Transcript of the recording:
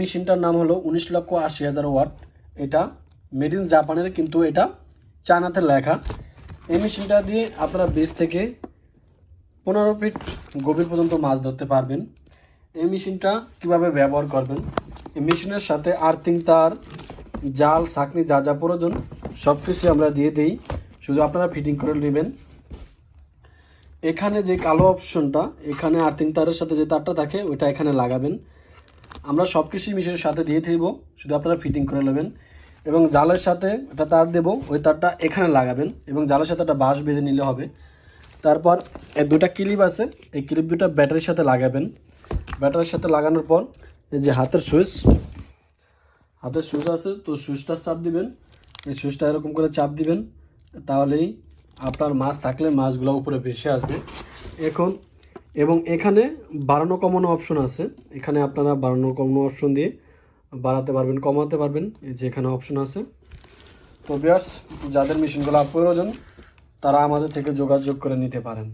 মেশিনটার নাম হলো উনিশ লক্ষ আশি হাজার ওয়াট। এটা মেড ইন জাপানের কিন্তু এটা চায়নাতে লেখা। এই মেশিনটা দিয়ে আপনারা বিশ থেকে পনেরো ফিট গভীর পর্যন্ত মাছ ধরতে পারবেন। এই মেশিনটা কীভাবে ব্যবহার করবেন? এই মেশিনের সাথে আর্থিং তার, জাল, ছাকনি, যা যা প্রয়োজন সব কিছু আমরা দিয়ে দিই। শুধু আপনারা ফিটিং করে নেবেন। এখানে যে কালো অপশনটা এখানে আর্থিং তারের সাথে যে তারটা থাকে, ওইটা এখানে লাগাবেন। আমরা সব কিছুই মেশিনের সাথে দিয়ে দিব, শুধু আপনারা ফিটিং করে নেবেন। এবং জালের সাথে একটা তার দেব, ওই তারটা এখানে লাগাবেন এবং জালের সাথে একটা বাঁশ বেঁধে নিলে হবে। তারপর এই দুটা ক্লিপ আছে, এই ক্লিপ দুটা ব্যাটারির সাথে লাগাবেন। ব্যাটারির সাথে লাগানোর পর, এই যে হাতের সুইচ হাতের সুইচ আছে, তো সুইচটা চাপ দিবেন। এই সুইচটা এরকম করে চাপ দিবেন, তাহলেই আপনার মাছ থাকলে মাছগুলো উপরে ভেসে আসবে। এখন এবং এখানে বাড়ানো কমানো অপশন আছে। এখানে আপনারা বাড়ানো কমানো অপশন দিয়ে বাড়াতে পারবেন, কমাতে পারবেন, এই যে এখানে অপশন আছে। তো বিয়ার্স যাদের মেশিনগুলো প্রয়োজন, তারা আমাদের থেকে যোগাযোগ করে নিতে পারেন।